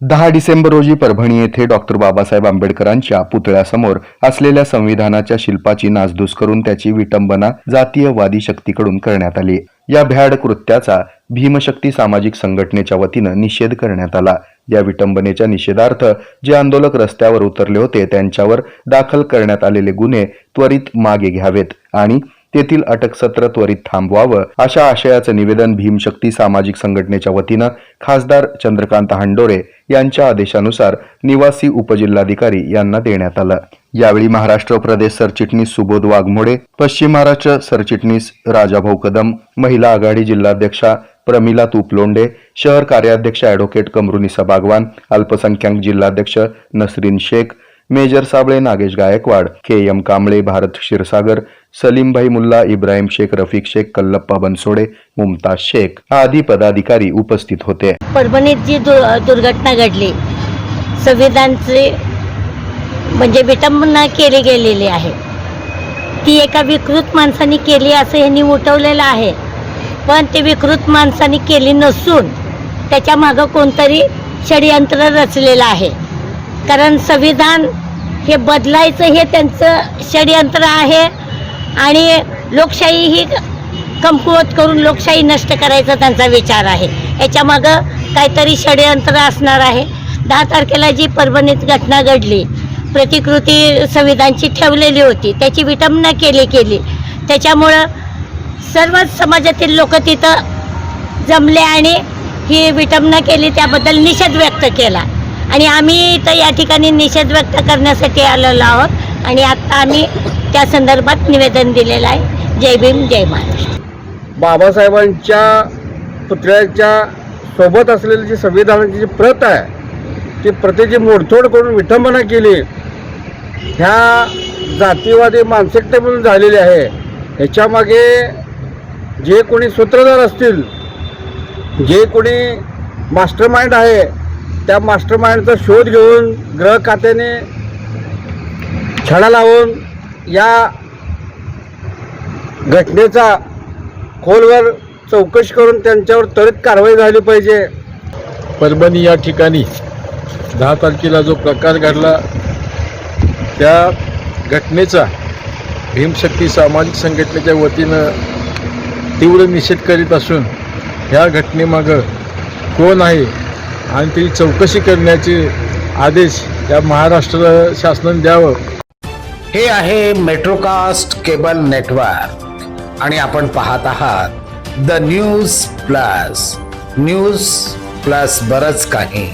दहा डिसेंबर रोजी परभणी येथे डॉक्टर बाबासाहेब आंबेडकरांच्या पुतळ्यासमोर असलेल्या संविधानाच्या शिल्पाची नासधूस करून त्याची विटंबना जातीयवादी शक्तीकडून करण्यात आली. या भ्याड कृत्याचा भीमशक्ती सामाजिक संघटनेच्या वतीनं निषेध करण्यात आला. या विटंबनेच्या निषेधार्थ जे आंदोलक रस्त्यावर उतरले होते त्यांच्यावर दाखल करण्यात आलेले गुन्हे त्वरित मागे घ्यावेत आणि तेथील अटक सत्र त्वरित थांबवावं अशा आशयाचं निवेदन भीमशक्ती सामाजिक संघटनेच्या वतीनं खासदार चंद्रकांत हंडोरे यांच्या आदेशानुसार निवासी उपजिल्हाधिकारी यांना देण्यात आलं. यावेळी महाराष्ट्र प्रदेश सरचिटणीस सुबोध वाघमोडे पश्चिम महाराष्ट्र सरचिटणीस राजाभाऊ कदम महिला आघाडी जिल्हाध्यक्षा प्रमिला तुपलोंडे शहर कार्याध्यक्ष ॲडव्होकेट कमरुनिसा बागवान अल्पसंख्याक जिल्हाध्यक्ष Nasreen Shaikh major Sable Nagesh Gaikwad K M Kamble Bharat Kshirsagar Salimbhai Mulla Ibrahim Shaikh Rafiq Shaikh Kallappa Bansode Mumtaz Shaikh आदी पदाधिकारी उपस्थित होते. परभणीत जी दु दुर्घटना घडली. संविधानचे म्हणजे विटंबना केली गेलेली आहे. ती एका विकृत माणसाने केली असं ह्यांनी उठवलेलं आहे. पण ते विकृत माणसाने केली नसून त्याच्या मागं कोणतरी षडयंत्र रचलेलं आहे. कारण संविधान हे बदलायचं हे त्यांचं षडयंत्र आहे. आणि लोकशाही ही कमकुवत करून लोकशाही नष्ट करायचा त्यांचा विचार आहे. याच्यामागं काहीतरी षडयंत्र असणार आहे. दहा तारखेला जी परभणीत घटना घडली प्रतिकृती संविधानची ठेवलेली होती त्याची विटंबना केली केली. त्याच्यामुळं सर्वच समाजातील लोक तिथं जमले आणि ही विटंबना केली त्याबद्दल निषेध व्यक्त केला. आणि आम्ही तर या ठिकाणी निषेध व्यक्त करण्यासाठी आलेलो आहोत. आणि आत्ता आम्ही त्या संदर्भात निवेदन दिलेलं आहे. जय भीम जय महाराष्ट्र. बाबासाहेबांच्या पुतळ्याच्या सोबत असलेली जी संविधानाची जी प्रत आहे ती प्रतीची मोडतोड करून विठंबना केली ह्या जातीवादी मानसिकतेमधून झालेली आहे. ह्याच्यामागे जे कोणी सूत्रधार असतील जे कोणी मास्टर माइंड आहे त्या मास्टर माइंडचा शोध घेऊन ग्रह खात्याने छडा लावून या घटनेचा खोलवर चौकशी करून त्यांच्यावर त्वरित कारवाई झाली पाहिजे. परभणी या ठिकाणी दहा तारखेला जो प्रकार घडला त्या घटनेचा भीमशक्ती सामाजिक संघटनेच्या वतीनं तीव्र निषेध करीत असून ह्या घटनेमागं कोण आहे आणि ती चौकशी करण्याचे आदेश या महाराष्ट्र शासनाने द्यावं. हे आहे मेट्रोकास्ट केबल नेटवर्क आणि आपण पाहत आहात the news plus news plus बरंच काही.